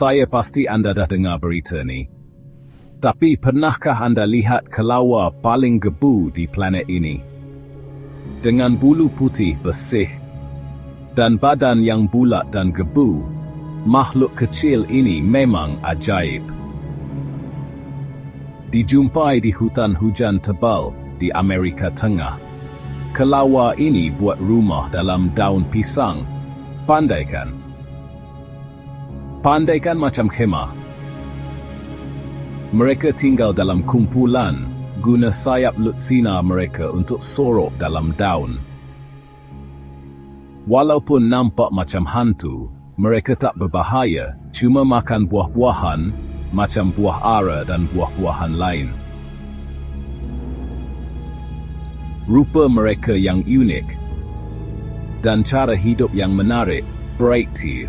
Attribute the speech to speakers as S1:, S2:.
S1: Saya pasti Anda dah dengar berita ni. Tapi pernahkah Anda lihat kelawar paling gebu di planet ini? Dengan bulu putih bersih dan badan yang bulat dan gebu, makhluk kecil ini memang ajaib. Dijumpai di hutan hujan tebal di Amerika Tengah. Kelawar ini buat rumah dalam daun pisang. Pandai kan? Pandai kan macam khemah? Mereka tinggal dalam kumpulan guna sayap lutsina mereka untuk sorok dalam daun. Walaupun nampak macam hantu, mereka tak berbahaya, cuma makan buah-buahan macam buah ara dan buah-buahan lain. Rupa mereka yang unik dan cara hidup yang menarik, to you.